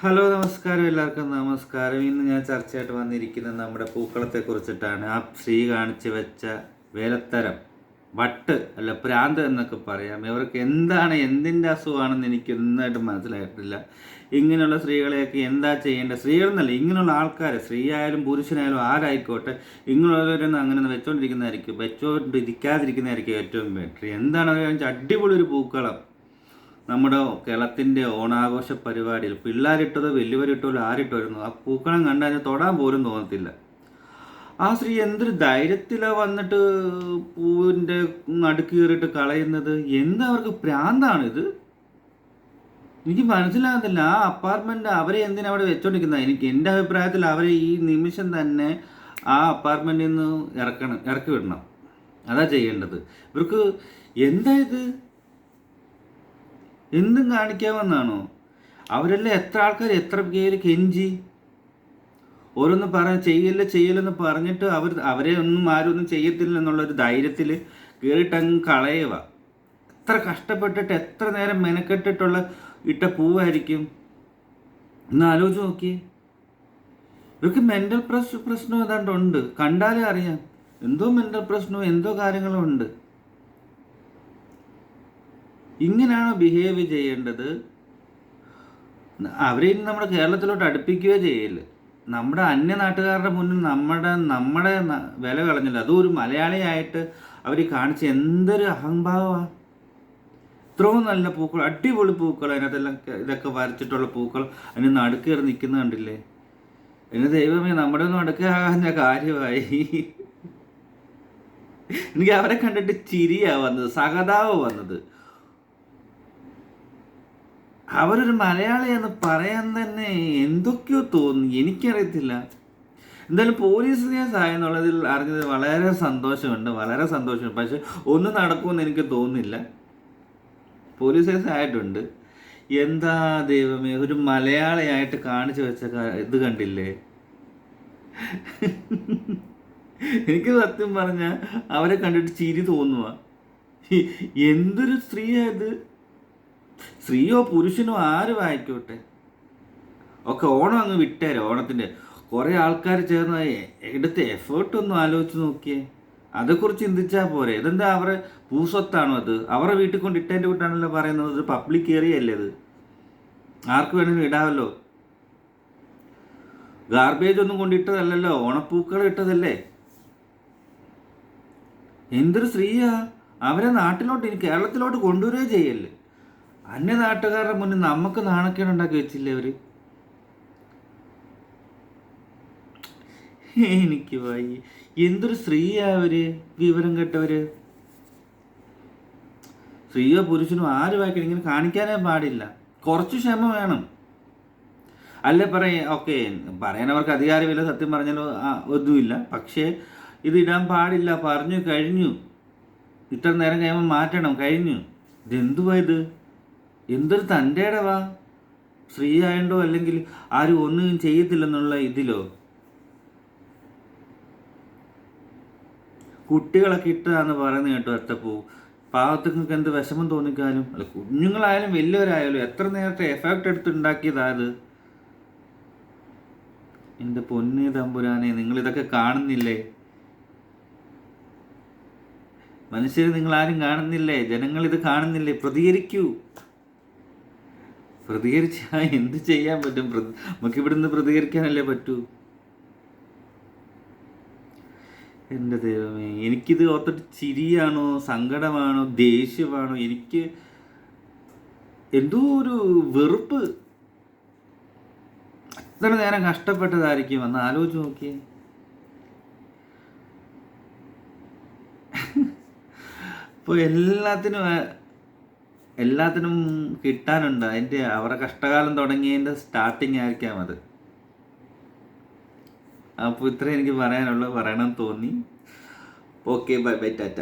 Hello നമസ്കാരം എല്ലാവർക്കും. നമസ്കാരം. ഇന്ന് ഞാൻ ചർച്ചയായിട്ട് വന്നിരിക്കുന്നത് നമ്മുടെ പൂക്കളത്തെ കുറിച്ചിട്ടാണ് ആ സ്ത്രീ കാണിച്ചു വെച്ച വേലത്തരം വട്ട് അല്ല പ്രാന്ത് എന്നൊക്കെ പറയാം. ഇവർക്ക് എന്താണ് എന്തിന്റെ അസുഖമാണെന്ന് എനിക്ക് ഒന്നായിട്ട് മനസ്സിലായിട്ടില്ല. ഇങ്ങനെയുള്ള സ്ത്രീകളെയൊക്കെ എന്താ ചെയ്യേണ്ടത്? സ്ത്രീകളെന്നല്ല ഇങ്ങനെയുള്ള ആൾക്കാർ സ്ത്രീയായാലും പുരുഷനായാലും ആരായിക്കോട്ടെ ഇങ്ങനെയുള്ളവരൊന്നും അങ്ങനെ വെച്ചോണ്ടിരിക്കുന്നതായിരിക്കും വെച്ചോണ്ടിരിക്കാതിരിക്കുന്നതായിരിക്കും ഏറ്റവും ബെറ്റർ. എന്താണ് അടിപൊളി ഒരു പൂക്കളം. നമ്മുടെ കേരളത്തിന്റെ ഓണാഘോഷ പരിപാടിയിൽ പിള്ളേരിട്ടതോ വലിയവരിട്ടതോ ആരിട്ടായിരുന്നു ആ പൂക്കളം അതിനെ തൊടാൻ പോലും തോന്നത്തില്ല. ആ സ്ത്രീ എന്തൊരു ധൈര്യത്തിലാണ് വന്നിട്ട് പൂവിന്റെ നടുക്ക് കയറിയിട്ട് കളയുന്നത്? എന്തവർക്ക് പ്രാന്താണ് പ്രാന്താണിത് എനിക്ക് മനസ്സിലാകുന്നില്ല. ആ അപ്പാർട്ട്മെന്റ് അവരെ എന്തിനാ അവിടെ വെച്ചോണ്ടിരിക്കുന്നത്? എനിക്ക് എന്റെ അഭിപ്രായത്തിൽ അവരെ ഈ നിമിഷം തന്നെ ആ അപ്പാർട്ട്മെന്റിൽ നിന്ന് ഇറക്കണം ഇറക്കി വിടണം. അതാ ചെയ്യേണ്ടത്. ഇവർക്ക് എന്താ ഇത്? എന്തും കാണിക്കാമെന്നാണോ അവരെല്ലാം എത്ര ആൾക്കാർ എത്ര പേര് കെഞ്ചി? ഓരോന്ന് പറ ചെയ്യല്ല ചെയ്യലെന്ന് പറഞ്ഞിട്ട് അവർ അവരെ ഒന്നും ആരും ഒന്നും ചെയ്യത്തില്ല എന്നുള്ളൊരു ധൈര്യത്തിൽ കയറിയിട്ടങ്ങ് കളയുക. എത്ര കഷ്ടപ്പെട്ടിട്ട് എത്ര നേരം മെനക്കെട്ടിട്ടുള്ള ഇട്ട പൂവായിരിക്കും? ഒന്ന് ആലോചിച്ച് നോക്കിയേ. ഇവർക്ക് മെന്റൽ പ്രശ്ന പ്രശ്നം ഏതാണ്ട് ഉണ്ട്. കണ്ടാലേ അറിയാം. എന്തോ മെന്റൽ പ്രശ്നവും എന്തോ കാര്യങ്ങളും ഉണ്ട്. ഇങ്ങനെയാണോ ബിഹേവ് ചെയ്യേണ്ടത്? അവരെ ഇനി നമ്മുടെ കേരളത്തിലോട്ട് അടുപ്പിക്കുകയോ ചെയ്യില്ല നമ്മുടെ അന്യ നാട്ടുകാരുടെ മുന്നിൽ നമ്മുടെ നമ്മുടെ വില കളഞ്ഞില്ല. അതും ഒരു മലയാളിയായിട്ട് അവർ കാണിച്ച എന്തൊരു അഹംഭാവമാണ് ഇത്രയും നല്ല പൂക്കൾ അടിപൊളി പൂക്കൾ അതിനകത്തെല്ലാം ഇതൊക്കെ വരച്ചിട്ടുള്ള പൂക്കൾ അതിന് നടുക്കേറി നിൽക്കുന്ന കണ്ടില്ലേ? എന്നെ ദൈവമേ നമ്മുടെ ഒന്നും അടുക്കാകാഞ്ഞ കാര്യമായി. എനിക്ക് അവരെ കണ്ടിട്ട് ചിരിയാ വന്നത് സഹതാവ് വന്നത്. അവരൊരു മലയാളി എന്ന് പറയാൻ തന്നെ എന്തൊക്കെയോ തോന്നി. എനിക്കറിയത്തില്ല. എന്തായാലും പോലീസ് സഹായം എന്നുള്ളതിൽ അറിഞ്ഞത് വളരെ സന്തോഷമുണ്ട്. വളരെ സന്തോഷമുണ്ട്. പക്ഷെ ഒന്നും നടക്കുമെന്ന് എനിക്ക് തോന്നുന്നില്ല. പോലീസ് കേസ് ആയിട്ടുണ്ട്. എന്താ ദൈവമേ ഒരു മലയാളിയായിട്ട് കാണിച്ചു വെച്ച ഇത് കണ്ടില്ലേ? എനിക്ക് സത്യം പറഞ്ഞാൽ അവരെ കണ്ടിട്ട് ചിരി തോന്നുക എന്തൊരു സ്ത്രീയാ ഇത്? സ്ത്രീയോ പുരുഷനോ ആര് ആയിക്കോട്ടെ ഒക്കെ ഓണം അങ്ങ് വിട്ടേരെ ഓണത്തിന്റെ കുറേ ആൾക്കാർ ചേർന്ന് എടുത്ത എഫേർട്ട് ഒന്നും ആലോചിച്ച് നോക്കിയേ. അതേക്കുറിച്ച് ചിന്തിച്ചാൽ പോരെ. ഇതെന്താ അവരെ ഭൂസ്വത്താണോ അത്? അവരുടെ വീട്ടിൽ കൊണ്ട് ഇട്ടതിന്റെ വീട്ടാണല്ലോ പറയുന്നത്. ഇത് പബ്ലിക് ഏറിയ അല്ലേ അത് ആർക്ക് വേണമെങ്കിലും ഇടാമല്ലോ ഗാർബേജ് ഒന്നും കൊണ്ടിട്ടതല്ലല്ലോ ഓണപ്പൂക്കൾ ഇട്ടതല്ലേ? എന്തൊരു സ്ത്രീയാ? അവരെ നാട്ടിലോട്ട് ഇനി കേരളത്തിലോട്ട് കൊണ്ടുവരികയോ ചെയ്യല്ലേ അന്യ നാട്ടുകാരുടെ മുന്നിൽ നമുക്ക് നാണക്കേട് ഉണ്ടാക്കി വെച്ചില്ലേ അവർ? എനിക്ക് വായി എന്തൊരു സ്ത്രീയാ അവർ? വിവരം കെട്ടവര്. സ്ത്രീയോ പുരുഷനോ ആരും വായിക്കണം ഇങ്ങനെ കാണിക്കാനേ പാടില്ല. കുറച്ച് ക്ഷമ വേണം. അല്ല പറയ ഓക്കെ പറയാനവർക്ക് അധികാരമില്ല സത്യം പറഞ്ഞാലോ ഒന്നുമില്ല. പക്ഷേ ഇത് ഇടാൻ പാടില്ല പറഞ്ഞു കഴിഞ്ഞു. ഇത്ര നേരം കഴിയുമ്പോൾ മാറ്റണം കഴിഞ്ഞു. ഇതെന്തുവാ ഇത്? എന്തൊരു തന്റെടവാ? സ്ത്രീ ആയണ്ടോ അല്ലെങ്കിൽ ആരും ഒന്നും ചെയ്യത്തില്ലെന്നുള്ള ഇതിലോ? കുട്ടികളൊക്കെ ഇട്ടതാന്ന് പറയുന്നത് കേട്ടോ എത്തപ്പോ പാവത്തുങ്ങൾക്ക് എന്ത് വിഷമം തോന്നിക്കാനും? അല്ല കുഞ്ഞുങ്ങളായാലും വലിയവരായാലും എത്ര നേരത്തെ എഫക്റ്റ് എടുത്തുണ്ടാക്കിയതാത് എന്റെ പൊന്നു തമ്പുരാനെ നിങ്ങൾ ഇതൊക്കെ കാണുന്നില്ലേ? മനുഷ്യർ നിങ്ങൾ ആരും കാണുന്നില്ലേ? ജനങ്ങൾ ഇത് കാണുന്നില്ലേ? പ്രതികരിക്കൂ. പ്രതികരിച്ചാൽ എന്ത് ചെയ്യാൻ പറ്റും? നമുക്ക് ഇവിടുന്ന് പ്രതികരിക്കാനല്ലേ പറ്റൂ? എന്റെ ദൈവമേ എനിക്കിത് ഓർത്തിട്ട് ചിരിയാണോ സങ്കടമാണോ ദേഷ്യമാണോ? എനിക്ക് എന്തോ ഒരു വെറുപ്പ്. അത്ര നേരം കഷ്ടപ്പെട്ടതായിരിക്കും. എന്ന് ആലോചിച്ച് നോക്കിയേ. അപ്പോൾ എല്ലാത്തിനും എല്ലാത്തിനും കിട്ടാനുണ്ട്. അതിന്റെ അവരുടെ കഷ്ടകാലം തുടങ്ങിയതിന്റെ സ്റ്റാർട്ടിങ് ആയിരിക്കാം അത്. അപ്പോൾ ഇത്രയും എനിക്ക് പറയാനുള്ളത് പറയണം തോന്നി. Okay bye bye Tata